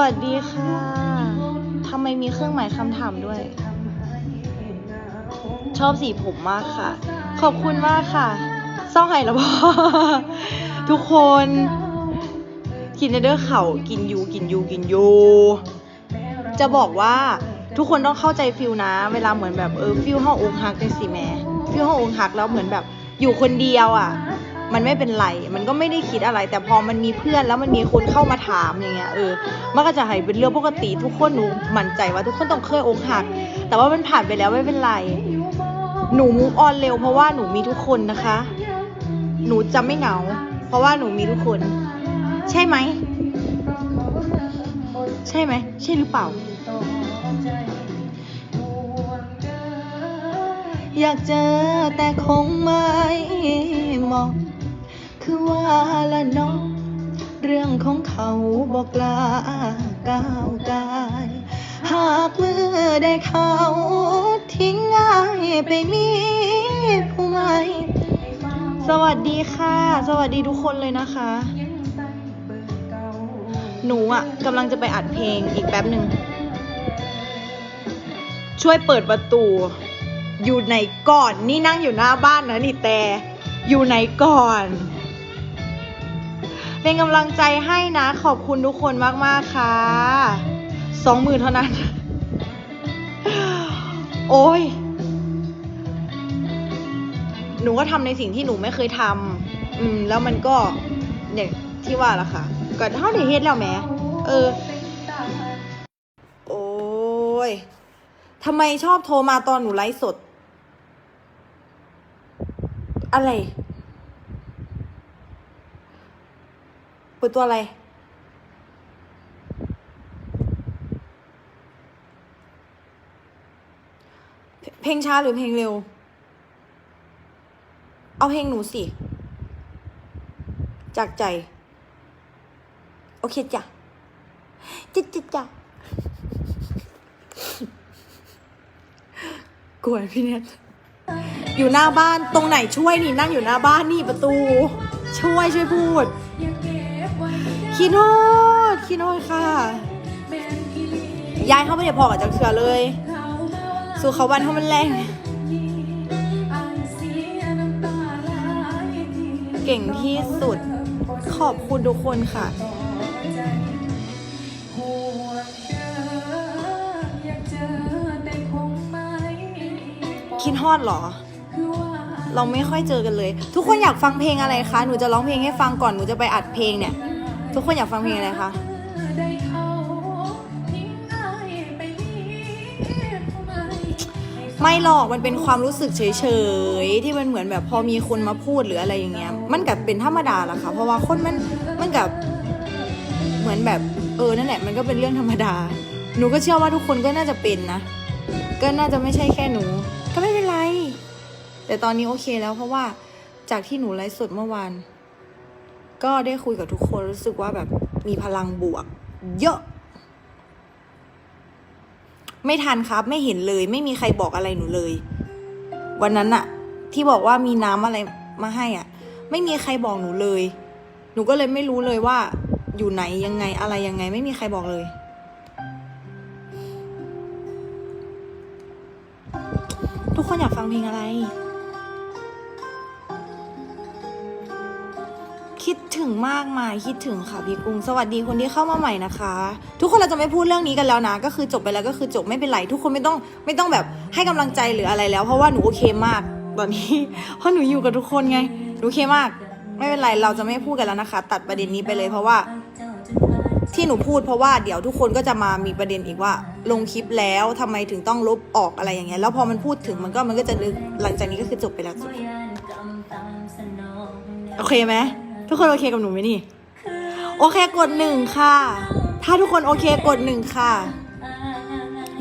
วัสดีค่ะ ทำไมมีเครื่องหมายคำถามด้วย ชอบสีผมมากค่ะ ขอบคุณมากค่ะเศร้าไห้แล้วบอทุกคนกินเดอร์เขากินยูกินยูกินยูจะบอกว่าทุกคนต้องเข้าใจฟิลนะ เวลาเหมือนแบบเออฟิลห้องอกหักจังสิแม่ฟิลห้องอกหักแล้วเหมือนแบบอยู่คนเดียวอะ มันไม่เป็นไรมันก็ไม่ได้คิดอะไร แต่พอมันมีเพื่อนแล้วมันมีคนเข้ามาถามอย่างเงี้ยเออมันก็จะให้เป็นเรื่องปกติทุกคนหนูมั่นใจว่าทุกคนต้องเคยอกหัก แต่ว่ามันผ่านไปแล้วไม่เป็นไร หนูมูฟออนเร็วเพราะว่าหนูมีทุกคนนะคะ หนูจะไม่เหงา เพราะว่าหนูมีทุกคน ใช่ไหมใช่ไหมใช่หรือเปล่า อยากเจอแต่คงไม่เหมาะ คือว่าละน้องเรื่องของเขาบอกลาก้าวกาย หากเมื่อได้เขาทิ้งง่ายไปมีผู้ใหม่สวัสดีค่ะ สวัสดีทุกคนเลยนะคะ หนูอะกำลังจะไปอัดเพลงอีกแป๊บหนึ่ง ช่วยเปิดประตู อยู่ไหนก่อน นี่นั่งอยู่หน้าบ้านนะนี่แต่ อยู่ไหนก่อน เป็นกำลังใจให้นะ ขอบคุณทุกคนมาก ๆ ค่ะสองหมื่นเท่านั้น โอ้ย หนูก็ทำในสิ่งที่หนูไม่เคยทำอืม แล้วมันก็เนี่ยที่ว่าละค่ะก็เท่าที่เฮ็ดแล้วแหมเออ โอ้ยทำไมชอบโทรมาตอนหนูไลฟ์สด อะไร เปิดตัวอะไรเพลงช้าหรือเพลงเร็ว เอาเพลงหนูสิ จากใจ โอเคจ้ะจ้ะจ้ะจ้ะกวนพี่เน็ตอยู่หน้าบ้านตรงไหนช่วยนี่นั่งอยู่หน้าบ้านนี่ประตู ช่วยช่วยพูด คีโนดคีโนดค่ะยายเข้าไปเดี๋ยวพอกับจักเชือเลย สู่เขาวันเขามันแรง เก่งที่สุด ขอบคุณทุกคนค่ะ คิดฮอดเหรอเราไม่ค่อยเจอกันเลย ทุกคนอยากฟังเพลงอะไรคะ หนูจะร้องเพลงให้ฟังก่อน หนูจะไปอัดเพลงเนี่ย ทุกคนอยากฟังเพลงอะไรคะไม่หรอกมันเป็นความรู้สึกเฉยๆที่มันเหมือนแบบพอมีคนมาพูดหรืออะไรอย่างเงี้ย มันกับเป็นธรรมดาละค่ะ เพราะว่าคนมันมันกับเหมือนแบบเออนั่นแหละมันก็เป็นเรื่องธรรมดา หนูก็เชื่อว่าทุกคนก็น่าจะเป็นนะ ก็น่าจะไม่ใช่แค่หนู ก็ไม่เป็นไร แต่ตอนนี้โอเคแล้วเพราะว่าจากที่หนูไลฟ์สดเมื่อวาน ก็ได้คุยกับทุกคนรู้สึกว่าแบบมีพลังบวก เยอะ ไม่ทันครับ ไม่เห็นเลย ไม่มีใครบอกอะไรหนูเลย วันนั้นอะที่บอกว่ามีน้ำอะไรมาให้อะไม่มีใครบอกหนูเลย หนูก็เลยไม่รู้เลยว่า อยู่ไหนยังไงอะไรยังไง ไม่มีใครบอกเลยทุกคนอยากฟังเพลงอะไร ถึงมากมายคิดถึงค่ะพี่กุ้งสวัสดีคนที่เข้ามาใหม่นะคะ ทุกคนเราจะไม่พูดเรื่องนี้กันแล้วนะ ก็คือจบไปแล้วก็คือจบไม่เป็นไรทุกคนไม่ต้องไม่ต้องแบบให้กำลังใจหรืออะไรแล้ว เพราะว่าหนูโอเคมากตอนนี้ เพราะหนูอยู่กับทุกคนไงหนูโอเคมาก ไม่เป็นไรเราจะไม่พูดกันแล้วนะคะ ตัดประเด็นนี้ไปเลยเพราะว่าที่หนูพูดเพราะว่าเดี๋ยวทุกคนก็จะมามีประเด็นอีกว่า ลงคลิปแล้วทำไมถึงต้องลบออกอะไรอย่างเงี้ยแล้วพอมันพูดถึงมันก็มันก็จะนึกหลังจากนี้ก็คือจบไปแล้วจบโอเคไหม ทุกคนโอเคกับหนูไหมนี่ โอเคกดหนึ่งค่ะ ถ้าทุกคนโอเคกดหนึ่งค่ะ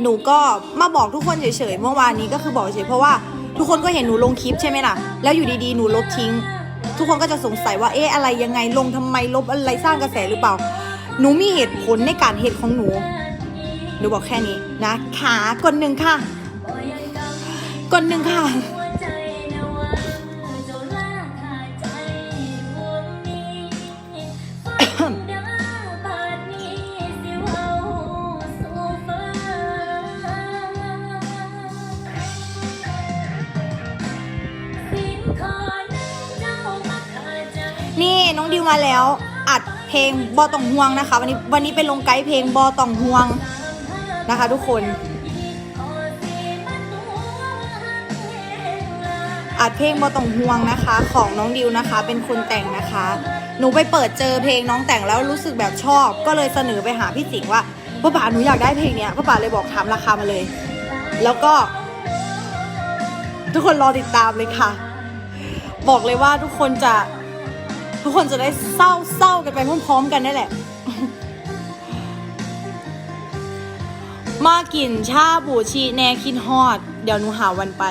หนูก็มาบอกทุกคนเฉยๆเมื่อวานนี้ก็คือบอกเฉยเพราะว่าทุกคนก็เห็นหนูลงคลิปใช่ไหมล่ะ แล้วอยู่ดีๆ หนูลบทิ้ง ทุกคนก็จะสงสัยว่าเอ๊ะอะไรยังไงลงทำไมลบอะไรสร้างกระแสหรือเปล่า หนูมีเหตุผลในการเหตุของหนู หนูบอกแค่นี้นะขากดหนึ่งค่ะ กดหนึ่งค่ะ น้องดิวมาแล้ว อัดเพลงบอตองห่วงนะคะ วันนี้วันนี้เป็นลงไกด์เพลงบอตองห่วงนะคะ ทุกคน อัดเพลงบอตองห่วงนะคะ ของน้องดิวนะคะ เป็นคนแต่งนะคะ หนูไปเปิดเจอเพลงน้องแต่งแล้วรู้สึกแบบชอบ ก็เลยเสนอไปหาพี่สิงห์ว่าป้าป๋าหนูอยากได้เพลงเนี้ยป้าป๋าเลยบอกถามราคามาเลย แล้วก็ ทุกคนรอติดตามเลยค่ะ บอกเลยว่าทุกคนจะ ทุกคนจะได้เศร้าเศร้ากันไปพร้อมๆกันได้แหละ มากินชาบูชีแนคินฮอด เดี๋ยวหนูหาวันไป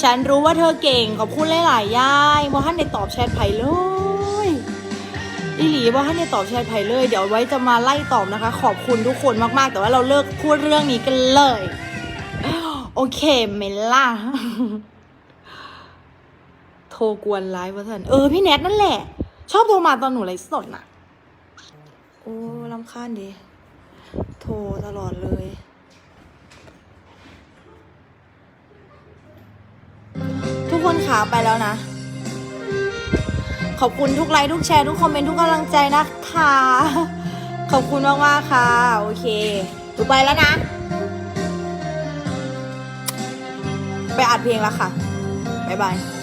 ฉันรู้ว่าเธอเก่งขอบคุณหลายๆย่ายบอท่านได้ตอบแชทไผ่เลยอีหลีบอท่านได้ตอบแชทไผ่เลย เดี๋ยวไว้จะมาไล่ตอบนะคะ ขอบคุณทุกคนมากๆ แต่ว่าเราเลิกพูดเรื่องนี้กันเลย โอเคเมล่าโทรกวนไลฟ์ว่าท่านเออ พี่แนทนั่นแหละ ชอบโทรมาตอนหนูไลฟ์สดน่ะ โอ้ลำคาญดีโทรตลอดเลย ทุกคนขาไปแล้วนะ ขอบคุณทุกไลค์ทุกแชร์ทุกคอมเมนต์ทุกกำลังใจนะคะขอบคุณมากๆค่ะ โอเคหนูไปแล้วนะ ไปอัดเพลงแล้วค่ะ บ๊ายบาย